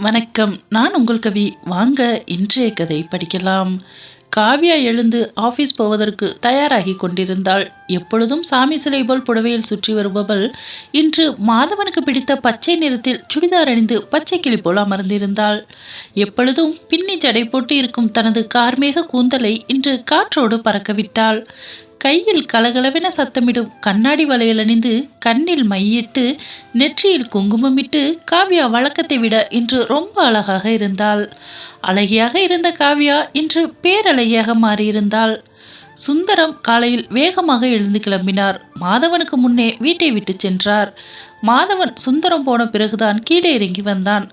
வணக்கம். நான் உங்கள் கவி வாங்க இன்றைய கதை படிக்கலாம். காவியா எழுந்து ஆபீஸ் போவதற்கு தயாராகி கொண்டிருந்தாள். எப்பொழுதும் சாமி சிலை போல் புடவையில் சுற்றி வருபவள் இன்று மாதவனுக்கு பிடித்த பச்சை நிறத்தில் சுடிதார் அணிந்து பச்சை கிளி போல் அமர்ந்திருந்தாள். எப்பொழுதும் பின்னி ஜடை போட்டு இருக்கும் தனது கார்மேக கூந்தலை இன்று காற்றோடு பறக்கவிட்டாள். கையில் கலகலவென சத்தமிடும் கண்ணாடி வலையில் அணிந்து கண்ணில் மையிட்டு நெற்றியில் குங்குமமிட்டு காவ்யா வழக்கத்தை விட இன்று ரொம்ப அழகாக இருந்தாள். அழகியாக இருந்த காவ்யா இன்று பேரழகியாக மாறியிருந்தாள். சுந்தரம் காலையில் வேகமாக எழுந்து கிளம்பினார். மாதவனுக்கு முன்னே வீட்டை விட்டு சென்றார். மாதவன் சுந்தரம் போன பிறகுதான் கீழே இறங்கி வந்தான்.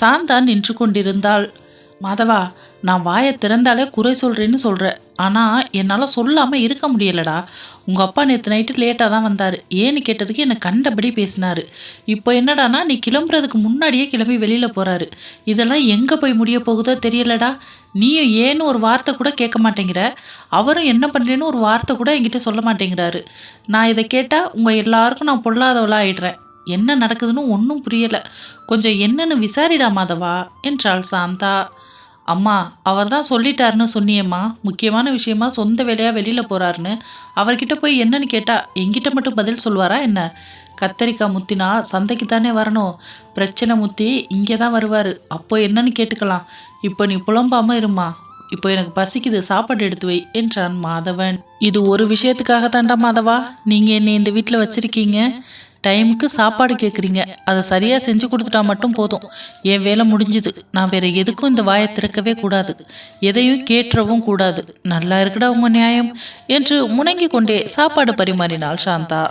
சாந்தான் நின்று கொண்டிருந்தாள். மாதவா நான் வாயை திறந்தாலே குறை சொல்கிறேன்னு சொல்கிறேன் ஆனால் என்னால் சொல்லாமல் இருக்க முடியலடா. உங்கள் அப்பா நேற்று நைட்டு லேட்டாக தான் வந்தார். ஏன்னு கேட்டதுக்கு என்னை கண்டபடி பேசினார். இப்போ என்னடானா நீ கிளம்புறதுக்கு முன்னாடியே கிளம்பி வெளியில் போகிறாரு இதெல்லாம் எங்கே போய் முடிய போகுதோ தெரியலடா. நீயும் ஏன்னு ஒரு வார்த்தை கூட கேட்க மாட்டேங்கிற. அவரும் என்ன பண்ணுறேன்னு ஒரு வார்த்தை கூட என்கிட்ட சொல்ல மாட்டேங்கிறாரு. நான் இதை கேட்டால் உங்கள் எல்லாருக்கும் நான் பொல்லாதவளாக ஆயிடுறேன். என்ன நடக்குதுன்னு ஒன்றும் புரியலை. கொஞ்சம் என்னன்னு விசாரிடா மாதவா என்றாள் சாந்தா. அம்மா அவர் தான் சொல்லிட்டாருன்னு சொன்னியம்மா. முக்கியமான விஷயமா சொந்த வேலையாக வெளியில் போகிறாருன்னு அவர்கிட்ட போய் என்னன்னு கேட்டால் என்கிட்ட மட்டும் பதில் சொல்வாரா என்ன? கத்தரிக்காய் முத்தினா சந்தைக்கு தானே வரணும். பிரச்சனை முத்தி இங்கே தான் வருவார். அப்போ என்னன்னு கேட்டுக்கலாம். இப்போ நீ புலம்பாமல் இருமா இப்போ எனக்கு பசிக்குது சாப்பாடு எடுத்து வை என்றான் மாதவன். இது ஒரு விஷயத்துக்காக தாண்டா மாதவா. நீங்கள் என்னை இந்த வீட்டில் வச்சுருக்கீங்க. டைமுக்கு சாப்பாடு கேட்குறீங்க அதை சரியாக செஞ்சு கொடுத்துட்டா மட்டும் போதும். என் வேலை முடிஞ்சுது. நான் வேற எதுக்கும் இந்த வாயை திறக்கவே கூடாது. எதையும் கேட்டுறவும் கூடாது. நல்லா இருக்குடா உங்க நியாயம் என்று முணங்கி கொண்டே சாப்பாடு பரிமாறினாள் சாந்தா.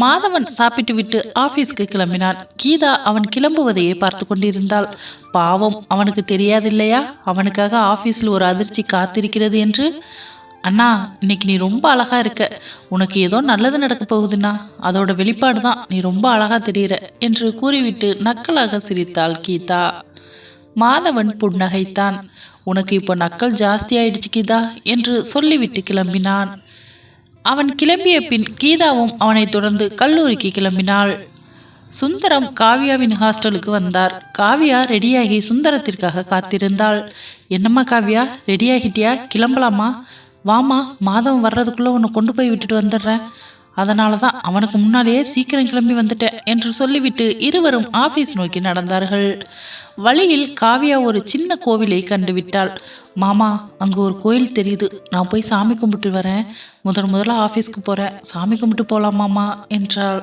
மாதவன் சாப்பிட்டு விட்டு ஆபீஸ்க்கு கிளம்பினான். கீதா அவன் கிளம்புவதையே பார்த்து கொண்டிருந்தாள். பாவம் அவனுக்கு தெரியாதில்லையா? அவனுக்காக ஆபீஸில் ஒரு அதிர்ச்சி காத்திருக்கிறது என்று அண்ணா இன்னைக்கு நீ ரொம்ப அழகா இருக்க. உனக்கு ஏதோ நல்லது நடக்க போகுதுண்ணா. அதோட வெளிப்பாடு தான் நீ ரொம்ப அழகா தெரியுற என்று கூறிவிட்டு நக்கலாக சிரித்தாள் கீதா. மாதவன் புன்னகைத்தான். உனக்கு இப்போ நக்கல் ஜாஸ்தி ஆயிடுச்சு கீதா என்று சொல்லிவிட்டு கிளம்பினான். அவன் கிளம்பிய பின் கீதாவும் அவனைத் தொடர்ந்து கல்லூரிக்கு கிளம்பினாள். சுந்தரம் காவியாவின் ஹாஸ்டலுக்கு வந்தார். காவியா ரெடியாகி சுந்தரத்திற்காக காத்திருந்தாள். என்னம்மா காவியா ரெடியாகிட்டியா? கிளம்பலாமா? வாமா மாதம் வர்றதுக்குள்ளே உன்னை கொண்டு போய் விட்டுட்டு வந்துடுறேன். அதனால தான் அவனுக்கு முன்னாலேயே சீக்கிரம் கிளம்பி வந்துட்டேன் என்று சொல்லிவிட்டு இருவரும் ஆபீஸ் நோக்கி நடந்தார்கள். வழியில் காவியா ஒரு சின்ன கோவிலை கண்டுவிட்டாள். மாமா அங்கே ஒரு கோயில் தெரியுது. நான் போய் சாமி கும்பிட்டு வரேன். முதன் முதல்ல ஆஃபீஸ்க்கு போகிறேன் சாமி கும்பிட்டு போகலாம் மாமா என்றாள்.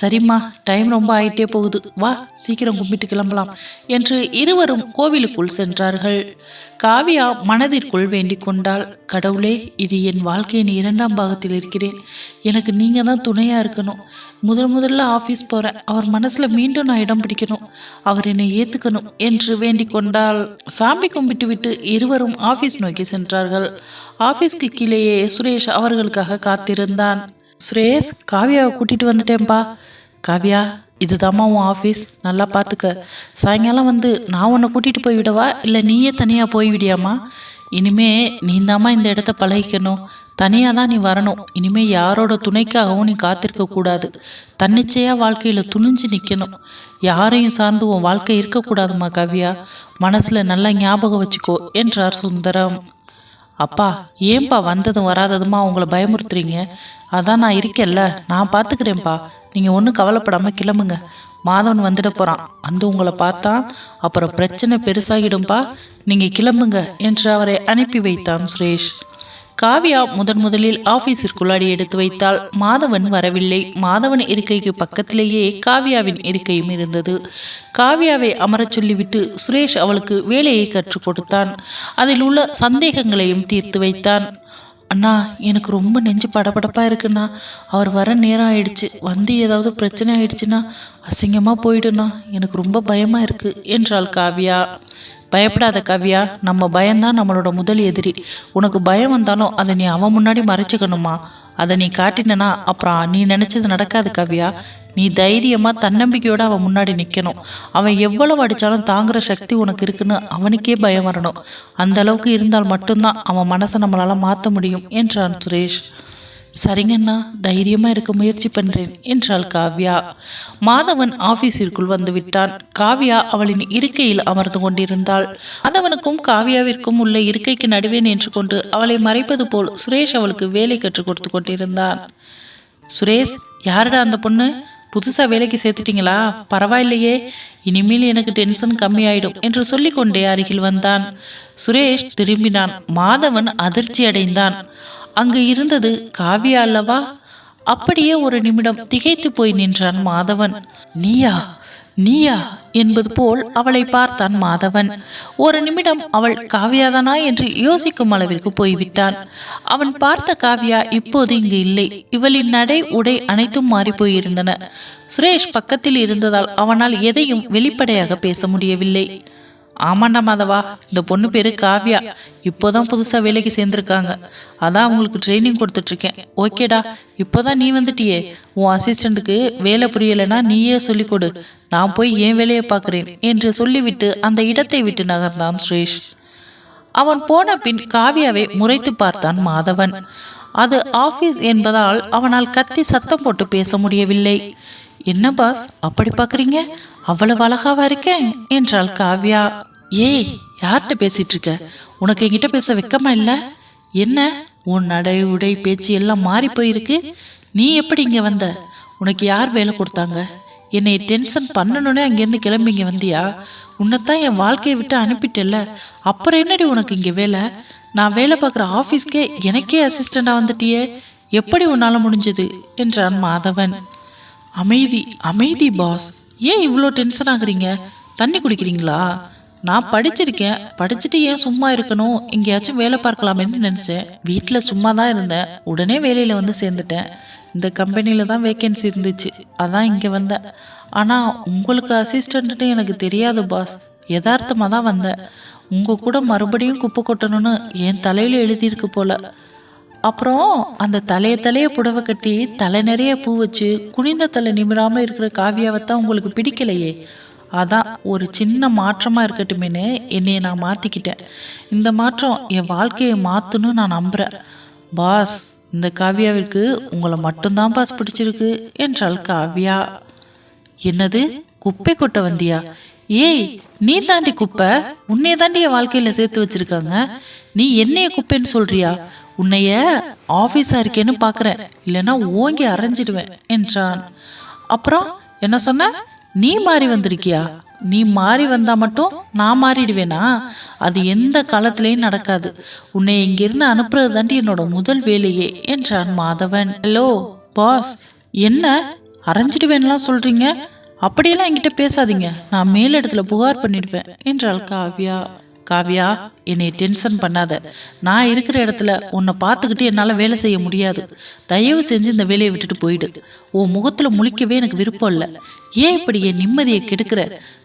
சரிம்மா டைம் ரொம்ப ஆயிட்டே போகுது. வா சீக்கிரம் கும்பிட்டு கிளம்பலாம் என்று இருவரும் கோவிலுக்குள் சென்றார்கள். காவியா மனதிற்குள் வேண்டிக் கொண்டாள். கடவுளே இது என் வாழ்க்கையின் இரண்டாம் பாகத்தில் இருக்கிறேன். எனக்கு நீங்கள் தான் துணையாக இருக்கணும். முதல் முதல்ல ஆஃபீஸ் போகிறேன் அவர் மனசில் மீண்டும் நான் இடம் பிடிக்கணும். அவர் என்னை ஏற்றுக்கணும் என்று வேண்டிக் கொண்டால் சாமி கும்பிட்டு விட்டு இருவரும் ஆஃபீஸ் நோக்கி சென்றார்கள். ஆஃபீஸ்க்கு கீழேயே சுரேஷ் அவர்களுக்காக காத்திருந்தான். சுரேஷ் காவியாவை கூட்டிகிட்டு வந்துட்டேன்ப்பா காவியா இதுதாம்மா உன் ஆஃபீஸ். நல்லா பார்த்துக்க சாயங்காலம் வந்து நான் உன்னை கூட்டிகிட்டு போய் விடவா? இல்லை நீயே தனியாக போய் விடியாமா? இனிமே நீ தாம்மா இந்த இடத்த பழகிக்கணும். தனியாக தான் நீ வரணும். இனிமே யாரோட துணைக்காகவும் நீ காத்திருக்க கூடாது. தன்னிச்சையாக வாழ்க்கையில் துணிஞ்சு நிற்கணும் யாரையும் சார்ந்து உன் வாழ்க்கை இருக்கக்கூடாதும்மா கவ்யா? மனசில் நல்லா ஞாபகம் வச்சுக்கோ என்றார் சுந்தரம். அப்பா ஏன்பா வந்ததும் வராததுமா உங்களை பயமுறுத்துறீங்க? அதான் நான் இருக்கேன்ல நான் பார்த்துக்கிறேன்ப்பா நீங்கள் ஒன்றும் கவலைப்படாமல் கிளம்புங்க. மாதவன் வந்துட போகிறான் வந்து உங்களை பார்த்தா அப்புறம் பிரச்சனை பெருசாகிடும்பா. நீங்கள் கிளம்புங்க என்று அவரை அனுப்பி வைத்தான் சுரேஷ். காவியா முதன் முதலில் ஆபீஸிற்குள்ளாடி எடுத்து வைத்தால் மாதவன் வரவில்லை. மாதவன் இருக்கைக்கு பக்கத்திலேயே காவியாவின் இருக்கையும் இருந்தது. காவியாவை அமரச் சொல்லிவிட்டு சுரேஷ் அவளுக்கு வேலையை கற்றுக் கொடுத்தான். அதில் உள்ள சந்தேகங்களையும் தீர்த்து வைத்தான். அண்ணா எனக்கு ரொம்ப நெஞ்சு படபடப்பாக இருக்குண்ணா. அவர் வர நேரம் ஆயிடுச்சு. வந்து ஏதாவது பிரச்சனை ஆயிடுச்சுன்னா அசிங்கமாக போயிடுண்ணா. எனக்கு ரொம்ப பயமாக இருக்குது என்றாள் காவியா. பயப்படாத கவ்யா நம்ம பயம்தான் நம்மளோட முதல் எதிரி. உனக்கு பயம் வந்தாலும் அதை நீ அவன் முன்னாடி மறைச்சிக்கணுமா? அதை நீ காட்டினா அப்புறம் நீ நினச்சது நடக்காது கவ்யா. நீ தைரியமாக தன்னம்பிக்கையோடு அவன் முன்னாடி நிற்கணும் அவன் எவ்வளவு அடித்தாலும் தாங்குற சக்தி உனக்கு இருக்குன்னு அவனுக்கே பயம் வரணும். அந்த அளவுக்கு இருந்தால் மட்டும்தான் அவன் மனசை நம்மளால் மாற்ற முடியும் என்றான் சுரேஷ். சரிங்கண்ணா தைரியமா இருக்க முயற்சி பண்றேன் என்றாள் காவ்யா. மாதவன் ஆபீஸிற்குள் வந்து விட்டான் காவ்யா அவளின் இருக்கையில் அமர்ந்து கொண்டிருந்தாள். மாதவனுக்கும் காவ்யாவிற்கும் உள்ள இருக்கைக்கு நடுவே நின்று கொண்டு அவளை மறைப்பது போல் சுரேஷ் அவளுக்கு வேலை கற்றுக் கொடுத்து கொண்டிருந்தான். சுரேஷ் யாருடா அந்த பொண்ணு? புதுசா வேலைக்கு சேர்த்துட்டீங்களா? பரவாயில்லையே இனிமேல் எனக்கு டென்ஷன் கம்மியாயிடும் என்று சொல்லிக்கொண்டே அருகில் வந்தான். சுரேஷ் திரும்பினான். மாதவன் அதிர்ச்சி அடைந்தான் அங்கு இருந்தது காவியா அல்லவா? அப்படியே ஒரு நிமிடம் திகைத்து போய் நின்றான் மாதவன். நீயா நீயா என்பது போல் அவளை பார்த்தான் மாதவன். ஒரு நிமிடம் அவள் காவியாதானா என்று யோசிக்கும் அளவிற்கு போய்விட்டான். அவன் பார்த்த காவியா இப்போது இங்கு இல்லை. இவளின் நடை உடை அனைத்தும் மாறி போயிருந்தன. சுரேஷ் பக்கத்தில் இருந்ததால் அவனால் எதையும் வெளிப்படையாக பேச முடியவில்லை. ஆமாண்டா மாதவா இந்த பொண்ணு பேரு காவ்யா. இப்போதான் புதுசா வேலைக்கு சேர்ந்துருக்காங்க. அதான் அவங்களுக்கு ட்ரைனிங் கொடுத்துட்டு இருக்கேன் ஓகேடா இப்போதான் நீ வந்துட்டியே. உன் அசிஸ்டண்ட்டுக்கு வேலை புரியலைன்னா நீயே சொல்லிக் கொடு. நான் போய் என் வேலையை பார்க்குறேன் என்று சொல்லிவிட்டு அந்த இடத்தை விட்டு நகர்ந்தான் சுரேஷ். அவன் போன பின் காவியாவை முறைத்து பார்த்தான் மாதவன். அது ஆபீஸ் என்பதால் அவனால் கத்தி சத்தம் போட்டு பேச முடியவில்லை. என்ன பாஸ் அப்படி பார்க்குறீங்க? அவ்வளவு அழகாவா இருக்கேன் என்றாள் காவ்யா. ஏய் யார்கிட்ட பேசிட்டு இருக்க? உனக்கு என்கிட்ட பேச வெக்கமா இல்ல? என்ன? உன் நடை உடை பேச்சு எல்லாம் மாறி போயிருக்கு. நீ எப்படி இங்க வந்த? உனக்கு யார் வேலை கொடுத்தாங்க? என்னை டென்ஷன் பண்ணணுன்னே அங்கேருந்து கிளம்பி இங்கே வந்தியா? உன்னைத்தான் என் வாழ்க்கையை விட்டு அனுப்பிட்டல அப்புறம் என்னடி உனக்கு இங்கே வேலை? நான் வேலை பார்க்குற ஆஃபீஸ்க்கே எனக்கே அசிஸ்டண்டாக வந்துட்டியே? எப்படி உன்னால் முடிஞ்சது? என்றான் மாதவன். அமைதி அமைதி பாஸ் ஏன் இவ்வளோ டென்ஷன் ஆகுறீங்க? தண்ணி குடிக்கிறீங்களா? நான் படிச்சிருக்கேன். படிச்சுட்டு ஏன் சும்மா இருக்கணும்? எங்கேயாச்சும் வேலை பார்க்கலாமேன்னு நினச்சேன். வீட்டில் சும்மா தான் இருந்தேன். உடனே வேலையில் வந்து சேர்ந்துட்டேன். இந்த கம்பெனியில் தான் வேக்கன்சி இருந்துச்சு. அதான் இங்கே வந்தேன். ஆனால் உங்களுக்கு அசிஸ்டண்ட்டுன்னு எனக்கு தெரியாது பாஸ் யதார்த்தமாக தான் வந்தேன். உங்கள் கூட மறுபடியும் குப்பை கொட்டணும்னு என் தலையில் எழுதியிருக்கு போல். அப்புறம் அந்த தலைய தலைய புடவை கட்டி தலை நிறைய பூ வச்சு குனிந்த தலை நிமிராம இருக்கிற காவியாவை தான் உங்களுக்கு பிடிக்கலையே. அதான் ஒரு சின்ன மாற்றமாக இருக்கட்டுமேனு என்னைய நான் மாற்றிக்கிட்டேன் இந்த மாற்றம் என் வாழ்க்கையை மாற்றணும் நான் நம்புறேன். பாஸ் இந்த காவியாவிற்கு உங்களை மட்டும்தான் பாஸ் பிடிச்சிருக்கு என்றாள் காவ்யா. என்னது? குப்பை கொட்ட வந்தியா? ஏய் நீ தாண்டி குப்பை உன்னைய தாண்டி என் வாழ்க்கையில் சேர்த்து வச்சிருக்காங்க. நீ என்னைய குப்பைன்னு சொல்றியா? உன்னைய ஆஃபீஸாக இருக்கேன்னு பார்க்குறேன் இல்லைன்னா ஓங்கி அரைஞ்சிடுவேன் என்றான். அப்புறம் என்ன சொன்ன? நீ மாறி வந்திருக்கியா? நீ மாறி வந்தால் மட்டும் நான் மாறிடுவேனா? அது எந்த காலத்திலையும் நடக்காது. உன்னை இங்கிருந்து அனுப்புறது தாண்டி என்னோட முதல் வேலையே என்றான் மாதவன். ஹலோ பாஸ் என்ன? அரைஞ்சிடுவேன்லாம் சொல்கிறீங்க அப்படியெல்லாம் என்கிட்ட பேசாதீங்க. நான் மேலிடத்துல புகார் பண்ணிடுவேன் என்றாள் காவ்யா. காவ்யா என்னை டென்ஷன் பண்ணாத. நான் இருக்கிற இடத்துல உன்னை பார்த்துக்கிட்டு என்னால் வேலை செய்ய முடியாது. தயவு செஞ்சு இந்த வேலையை விட்டுட்டு போயிடு. உன் முகத்தில் முழிக்கவே எனக்கு விருப்பம் இல்லை. ஏன் இப்படி என் நிம்மதியை கெடுக்கிற?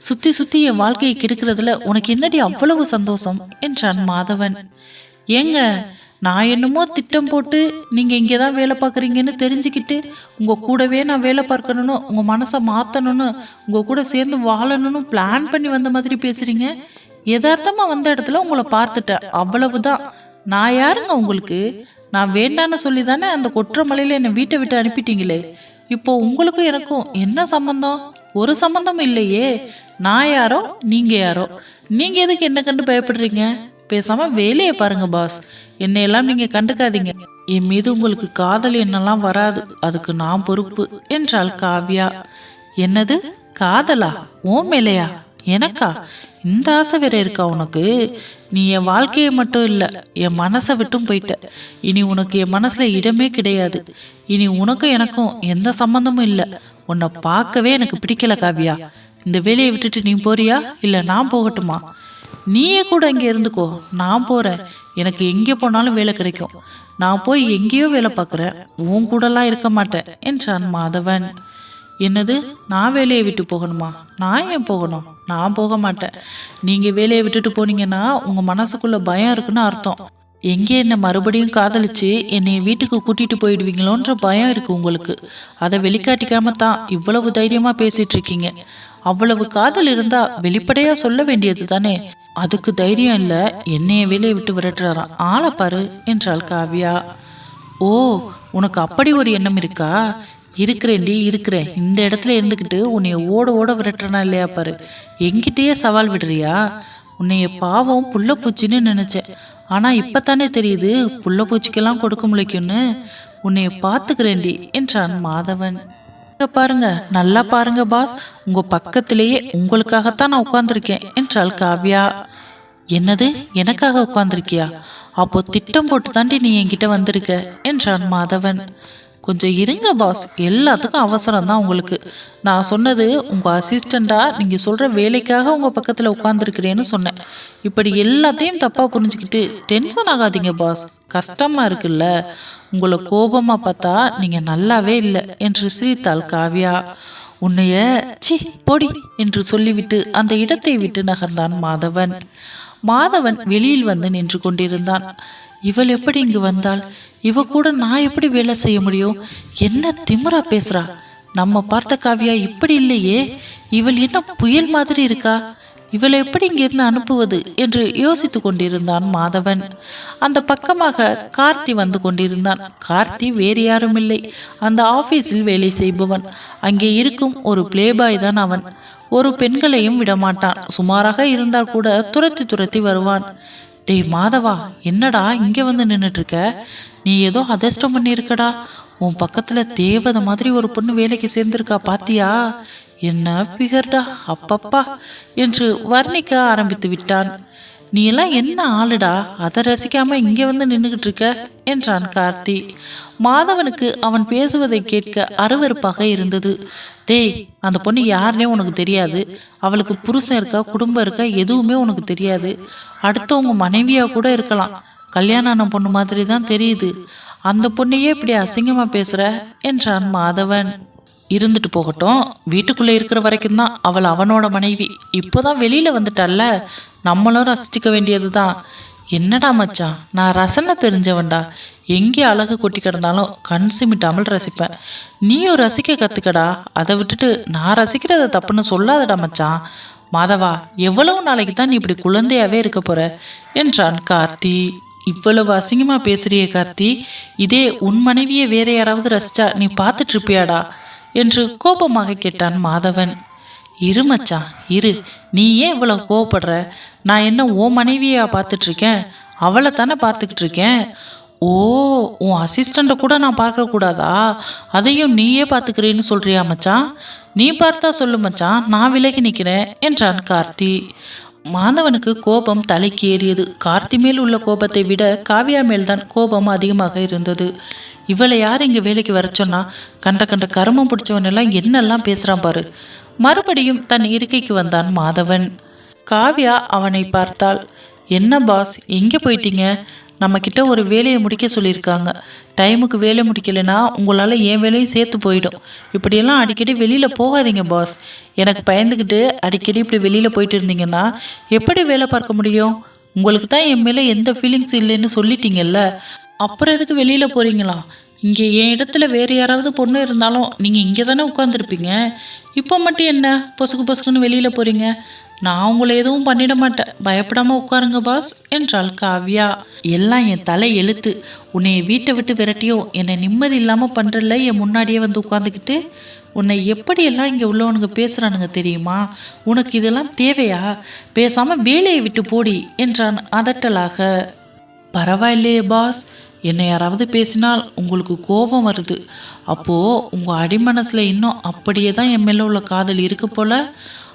சுற்றி சுற்றி என் வாழ்க்கையை கெடுக்கிறதுல உனக்கு என்னடி அவ்வளவு சந்தோஷம்? என்றான் மாதவன். ஏங்க நான் என்னமோ திட்டம் போட்டு நீங்கள் இங்கே தான் வேலை பார்க்குறீங்கன்னு தெரிஞ்சுக்கிட்டு உங்கள் கூடவே நான் வேலை பார்க்கணும்னு உங்கள் மனசை மாற்றணும்னு உங்கள் கூட சேர்ந்து வாழணும்னு பிளான் பண்ணி வந்த மாதிரி பேசுகிறீங்க யதார்த்தமாக வந்த இடத்துல உங்களை பார்த்துட்டேன் அவ்வளவுதான். நான் யாருங்க உங்களுக்கு? நான் வேண்டான்னு சொல்லி தானே அந்த கொற்றமலையில் என்னை வீட்டை விட்டு அனுப்பிட்டீங்களே. இப்போ உங்களுக்கும் எனக்கும் என்ன சம்பந்தம்? ஒரு சம்பந்தமும் இல்லையே. நான் யாரோ நீங்கள் யாரோ? நீங்கள் எதுக்கு என்ன கண்டு பயப்படுறீங்க? பேசாமல் வேலையை பாருங்க பாஸ் என்னையெல்லாம் நீங்கள் கண்டுக்காதீங்க. என் மீது உங்களுக்கு காதல் என்னெல்லாம் வராது. அதுக்கு நான் பொறுப்பு என்றாள் காவ்யா. என்னது? காதலா? ஓ மேலையா? எனக்கா? இந்த ஆசை வேற இருக்கா உனக்கு? நீ என் வாழ்க்கையை மட்டும் இல்லை என் மனசை விட்டும் போயிட்ட. இனி உனக்கு என் மனசுல இடமே கிடையாது. இனி உனக்கும் எனக்கும் எந்த சம்மந்தமும் இல்லை. உன்னை பார்க்கவே எனக்கு பிடிக்கல காவியா. இந்த வேலையை விட்டுட்டு நீ போறியா? இல்லை நான் போகட்டுமா? நீயே கூட இங்கே இருந்துக்கோ. நான் போகிறேன் எனக்கு எங்கே போனாலும் வேலை கிடைக்கும். நான் போய் எங்கேயோ வேலை பார்க்குறேன். உன் கூடலாம் இருக்க மாட்டேன் என்றான் மாதவன். என்னது? நான் வேலையை விட்டு போகணுமா? நான் ஏன் போகணும்? நான் போக மாட்டேன். நீங்கள் வேலையை விட்டுட்டு போனீங்கன்னா உங்கள் மனசுக்குள்ள பயம் இருக்குன்னு அர்த்தம். எங்கே என்னை மறுபடியும் காதலிச்சு என்னை வீட்டுக்கு கூட்டிட்டு போயிடுவீங்களோன்ற பயம் இருக்கு உங்களுக்கு. அதை வெளிக்காட்டிக்காம தான் இவ்வளவு தைரியமா பேசிட்டு இருக்கீங்க. அவ்வளவு காதல் இருந்தா வெளிப்படையா சொல்ல வேண்டியது தானே. அதுக்கு தைரியம் இல்ல என்னைய வேலையை விட்டு விரட்டுறாராம் ஆளை பாரு என்றாள் காவ்யா. ஓ உனக்கு அப்படி ஒரு எண்ணம் இருக்கா? இருக்கிறேன்டி இருக்கிறேன். இந்த இடத்துல இருந்துக்கிட்டு உன்னைய ஓட ஓட விரட்டுறனா இல்லையா பாரு. எங்கிட்டயே சவால் விடுறியா? உன்னைய பாவம் புள்ளப்பூச்சின்னு நினைச்சேன். ஆனா இப்பத்தானே தெரியுது புள்ளப்பூச்சிக்கெல்லாம் கொடுக்க முளைக்கும்னு. உன்னைய பார்த்துக்கிறேன்டி என்றான் மாதவன். பாருங்க நல்லா பாருங்க பாஸ். உங்க பக்கத்திலேயே உங்களுக்காகத்தான் நான் உட்கார்ந்துருக்கேன் என்றாள் காவ்யா. என்னது? எனக்காக உட்கார்ந்துருக்கியா? அப்போ திட்டம் போட்டு தாண்டி நீ என்கிட்ட வந்திருக்க என்றான் மாதவன். கொஞ்சம் இருங்க பாஸ் எல்லாத்துக்கும் அவசரம் தான் உங்களுக்கு. நான் சொன்னது உங்கள் அசிஸ்டண்ட்டாக நீங்கள் சொல்கிற வேலைக்காக உங்கள் பக்கத்தில் உட்காந்துருக்கிறேன்னு சொன்னேன். இப்படி எல்லாத்தையும் தப்பாக புரிஞ்சுக்கிட்டு டென்ஷன் ஆகாதீங்க பாஸ் கஷ்டமாக இருக்குல்ல. உங்களை கோபமாக பார்த்தா நீங்கள் நல்லாவே இல்லை என்று சிரித்தாள் காவ்யா. உன்னைய சி பொடி என்று சொல்லிவிட்டு அந்த இடத்தை விட்டு நகர்ந்தான் மாதவன். மாதவன் வெளியில் வந்து நின்று கொண்டிருந்தான். இவள் எப்படி இங்கு வந்தாள் இவ கூட நான் எப்படி வேலை செய்ய முடியும்? என்ன திமிரா பேசுறா? நம்ம பார்த்த காவியா இப்படி இல்லையே. இவள் என்ன புயல் மாதிரி இருக்கா? இவளை எப்படி இங்கிருந்து அனுப்புவது என்று யோசித்துக் கொண்டிருந்தான் மாதவன். அந்த பக்கமாக கார்த்தி வந்து கொண்டிருந்தான். கார்த்தி வேறு யாரும் இல்லை. அந்த ஆபீஸில் வேலை செய்பவன். அங்கே இருக்கும் ஒரு பிளேபாய் தான் அவன். ஒரு பெண்களையும் விடமாட்டான். சுமாராக இருந்தால் கூட துரத்தி துரத்தி வருவான். டேய் மாதவா என்னடா இங்கே வந்து நின்றுட்டு இருக்க நீ ஏதோ அதிர்ஷ்டம் பண்ணியிருக்கடா. உன் பக்கத்துல தேவதை மாதிரி ஒரு பொண்ணு வேலைக்கு சேர்ந்திருக்கா பாத்தியா? என்ன பிகர்டா அப்பப்பா என்று வர்ணிக்க ஆரம்பித்து விட்டான். நீ எல்லாம் என்ன ஆளுடா? அதை ரசிக்காம இங்கே வந்து நின்றுகிட்டு இருக்க என்றான் கார்த்தி. மாதவனுக்கு அவன் பேசுவதை கேட்க அருவறுப்பாக இருந்தது. டேய் அந்த பொண்ணு யாருனே உனக்கு தெரியாது. அவளுக்கு புருஷன் இருக்கா குடும்பம் இருக்கா எதுவுமே உனக்கு தெரியாது. அடுத்தவங்க மனைவியா கூட இருக்கலாம். கல்யாணம் ஆன பொண்ணு மாதிரி தான் தெரியுது. அந்த பொண்ணையே இப்படி அசிங்கமா பேசுற? என்றான் மாதவன். இருந்துட்டு போகட்டும். வீட்டுக்குள்ளே இருக்கிற வரைக்கும் தான் அவள் அவனோட மனைவி. இப்போதான் வெளியில வந்துட்டால நம்மளும் ரசிச்சுக்க வேண்டியது தான் என்னடா மச்சான் நான் ரசனை தெரிஞ்சவன்டா. எங்கே அழகு கொட்டி கிடந்தாலும் கண் சிமிட்டாமல் ரசிப்பேன். நீயும் ரசிக்க கற்றுக்கடா அதை விட்டுட்டு நான் ரசிக்கிறத தப்புன்னு சொல்லாதடா மச்சான். மாதவா எவ்வளவு நாளைக்கு தான் நீ இப்படி குழந்தையாவே இருக்க போற? என்றான் கார்த்தி. இவ்வளவு அசிங்கமா பேசுறிய கார்த்தி. இதே உன் மனைவியை வேற யாராவது ரசிச்சா நீ பார்த்துட்டு இருப்பியாடா? என்று கோபமாக கேட்டான் மாதவன். இரு மச்சான் இரு. நீ ஏன் இவ்வளோ கோவப்படுற? நான் என்ன ஓ மனைவியா பார்த்துட்ருக்கேன்? அவளை தானே பார்த்துக்கிட்டு இருக்கேன் ஓ உன் அசிஸ்டண்ட்டை கூட நான் பார்க்கக்கூடாதா? அதையும் நீயே பார்த்துக்கிறேன்னு சொல்கிறியா மச்சான்? நீ பார்த்தா சொல்லு மச்சான் நான் விலகி நிற்கிறேன் என்றான் கார்த்தி. மாதவனுக்கு கோபம் தலைக்கு ஏறியது கார்த்தி மேல் உள்ள கோபத்தை விட காவியா மேல்தான் கோபம் அதிகமாக இருந்தது. இவளை யார் இங்கே வேலைக்கு வர சொன்னா? கண்ட கண்ட கருமம் பிடிச்சவனெல்லாம் என்னெல்லாம் பேசுகிறான் பாரு. மறுபடியும் தன் இருக்கைக்கு வந்தான் மாதவன். காவ்யா அவனை பார்த்தாள். என்ன பாஸ் எங்கே போயிட்டீங்க? நம்மக்கிட்ட ஒரு வேலையை முடிக்க சொல்லியிருக்காங்க. டைமுக்கு வேலை முடிக்கலைன்னா உங்களால் என் வேலையும் சேர்த்து போயிடும். இப்படியெல்லாம் அடிக்கடி வெளியில் போகாதீங்க பாஸ் எனக்கு பயந்துக்கிட்டு அடிக்கடி இப்படி வெளியில் போயிட்டு இருந்தீங்கன்னா எப்படி வேலை பார்க்க முடியும்? உங்களுக்கு தான் என் மேலே எந்த ஃபீலிங்ஸ் இல்லைன்னு சொல்லிட்டீங்கல்ல. அப்புறம் எதுக்கு வெளியில் போகிறீங்களா இங்கே என் இடத்துல வேறு யாராவது பொண்ணு இருந்தாலும் நீங்கள் இங்கே தானே உட்காந்துருப்பீங்க இப்போ மட்டும் என்ன? பொசுக்கு பொசுக்குன்னு வெளியில் போகிறீங்க நான் உங்களை எதுவும் பண்ணிட மாட்டேன். பயப்படாமல் உட்காருங்க பாஸ் என்றாள் காவ்யா. எல்லாம் என் தலை எழுத்து. உன்னை வீட்டை விட்டு விரட்டியோ? என்னை நிம்மதி இல்லாமல் பண்ணுறல என் முன்னாடியே வந்து உட்காந்துக்கிட்டு உன்னை எப்படியெல்லாம் இங்கே உள்ளவனுங்க பேசுகிறானுங்க தெரியுமா? உனக்கு இதெல்லாம் தேவையா? பேசாமல் வேலையை விட்டு போடி என்றான் அதட்டலாக. பரவாயில்லையே பாஸ் என்னை யாராவது பேசினால் உங்களுக்கு கோபம் வருது. அப்போது உங்கள் அடிமனசில் இன்னும் அப்படியே தான் என் மேலே உள்ள காதல் இருக்கு போல்.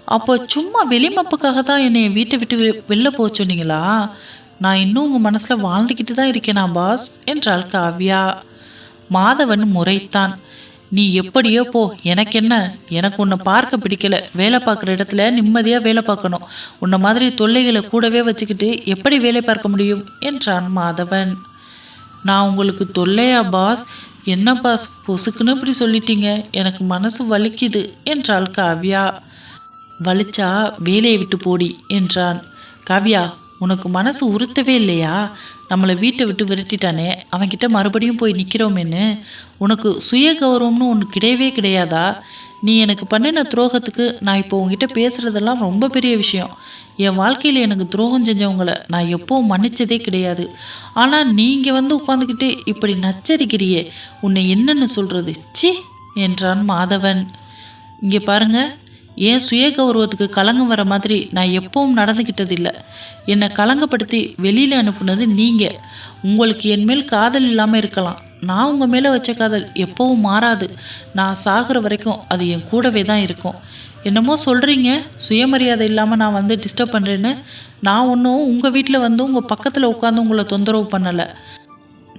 அப்போ சும்மா வெளிமப்புக்காக தான் என்னை வீட்டை விட்டு வெளில போக சொன்னீங்களா? நான் இன்னும் உங்கள் மனசில் வாழ்ந்துக்கிட்டு தான் இருக்கேனா பாஸ் என்றாள் காவ்யா. மாதவன் முறைத்தான். நீ எப்படியோ போ. எனக்கு என்ன? எனக்கு உன்னை பார்க்க பிடிக்கல. வேலை பார்க்குற இடத்துல நிம்மதியாக வேலை பார்க்கணும். உன்னை மாதிரி தொல்லைகளை கூடவே வச்சுக்கிட்டு எப்படி வேலை பார்க்க முடியும்? என்றான் மாதவன். நான் உங்களுக்கு தொல்லையா பாஸ் என்ன பாஸ் பொசுக்குன்னு இப்படி சொல்லிட்டீங்க. எனக்கு மனசு வலிக்குது என்றாள் காவ்யா. வலிச்சா வேலையை விட்டு போடி என்றான். காவ்யா உனக்கு மனசு உறுத்தவே இல்லையா? நம்மளை வீட்டை விட்டு விரட்டிட்டானே. அவன்கிட்ட மறுபடியும் போய் நிற்கிறோமேன்னு உனக்கு சுய கௌரவம்னு ஒன்று கிடையவே கிடையாதா? நீ எனக்கு பண்ணின துரோகத்துக்கு நான் இப்போ உங்ககிட்ட பேசுகிறதெல்லாம் ரொம்ப பெரிய விஷயம். என் வாழ்க்கையில் எனக்கு துரோகம் செஞ்சவங்கள நான் எப்போவும் மன்னிச்சதே கிடையாது. ஆனால் நீங்கள் வந்து உட்காந்துக்கிட்டு இப்படி நச்சரிக்கிறியே உன்னை என்னன்னு சொல்கிறது சி என்றான் மாதவன். இங்கே பாருங்கள் ஏன் சுய கௌரவத்துக்கு களங்கம் வர மாதிரி நான் எப்பவும் நடந்துக்கிட்டது இல்லை என்னை களங்கப்படுத்தி வெளியில் அனுப்புனது நீங்கள் உங்களுக்கு என் மேல் காதல் இல்லாமல் இருக்கலாம். நான் உங்கள் மேலே வச்ச காதல் எப்போவும் மாறாது. நான் சாகிற வரைக்கும் அது என் கூடவே தான் இருக்கும். என்னமோ சொல்கிறீங்க சுயமரியாதை இல்லாமல் நான் வந்து டிஸ்டர்ப் பண்ணுறேன்னு நான் ஒன்றும் உங்கள் வீட்டில் வந்து உங்கள் பக்கத்தில் உட்காந்து உங்களை தொந்தரவு பண்ணலை.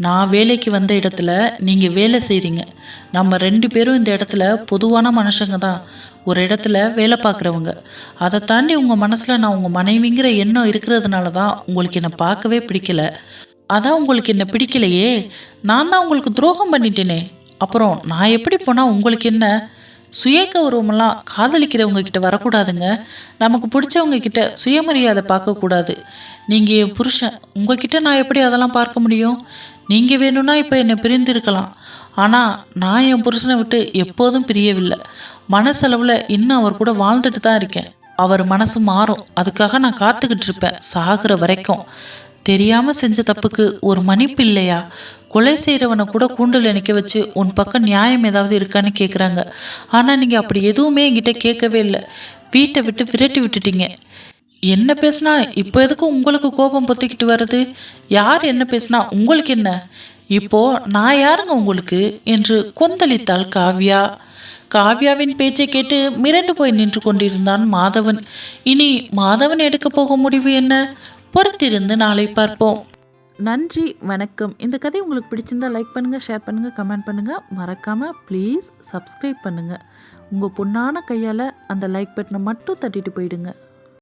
நான் வேலைக்கு வந்த இடத்துல நீங்கள் வேலை செய்கிறீங்க நம்ம ரெண்டு பேரும் இந்த இடத்துல பொதுவான மனுஷங்க தான். ஒரு இடத்துல வேலை பார்க்குறவங்க. அதை தாண்டி உங்கள் மனசில் நான் உங்கள் மனைவிங்கிற எண்ணம் இருக்கிறதுனால தான் உங்களுக்கு என்னை பார்க்கவே பிடிக்கல. அதான் உங்களுக்கு என்ன பிடிக்கலையே. நான் தான் உங்களுக்கு துரோகம் பண்ணிட்டேனே. அப்புறம் நான் எப்படி போனால் உங்களுக்கு என்ன? சுய கௌரவமெல்லாம் காதலிக்கிறவங்க கிட்ட வரக்கூடாதுங்க. நமக்கு பிடிச்சவங்க கிட்ட சுயமரியாதை பார்க்கக்கூடாது. நீங்கள் என் புருஷன். உங்ககிட்ட நான் எப்படி அதெல்லாம் பார்க்க முடியும்? நீங்கள் வேணும்னா இப்போ என்னை பிரிந்திருக்கலாம். ஆனால் நான் என் புருஷனை விட்டு எப்போதும் பிரியவில்லை. மனசளவில் இன்னும் அவர் கூட வாழ்ந்துட்டு தான் இருக்கேன். அவர் மனசு மாறும். அதுக்காக நான் காத்துக்கிட்டு இருப்பேன். சாகுற வரைக்கும். தெரியாமல் செஞ்ச தப்புக்கு ஒரு மன்னிப்பு இல்லையா? கொலை செய்கிறவனை கூட கூண்டில் நிற்க வச்சு உன் பக்கம் நியாயம் ஏதாவது இருக்கான்னு கேட்குறாங்க ஆனால் நீங்கள் அப்படி எதுவுமே என்கிட்ட கேட்கவே இல்லை. வீட்டை விட்டு விரட்டி விட்டுட்டீங்க. என்ன பேசுனா இப்போ எதுக்கு உங்களுக்கு கோபம் பொத்திக்கிட்டு வருது யார் என்ன பேசுனா உங்களுக்கு என்ன? இப்போ நான் யாருங்க உங்களுக்கு? என்று கொந்தளித்தாள் காவ்யா. காவ்யாவின் பேச்சை கேட்டு மிரண்டு போய் நின்று கொண்டிருந்தான் மாதவன். இனி மாதவன் எடுக்க போகும் முடிவு என்ன? பொறுத்திருந்து நாளை பார்ப்போம். நன்றி வணக்கம். இந்த கதை உங்களுக்கு பிடிச்சிருந்தா லைக் பண்ணுங்கள் ஷேர் பண்ணுங்கள் கமெண்ட் பண்ணுங்கள் மறக்காமல் ப்ளீஸ் சப்ஸ்கிரைப் பண்ணுங்கள் உங்கள் பொண்ணான கையால் அந்த லைக் பட்டனை மட்டும் தட்டிட்டு போயிடுங்க.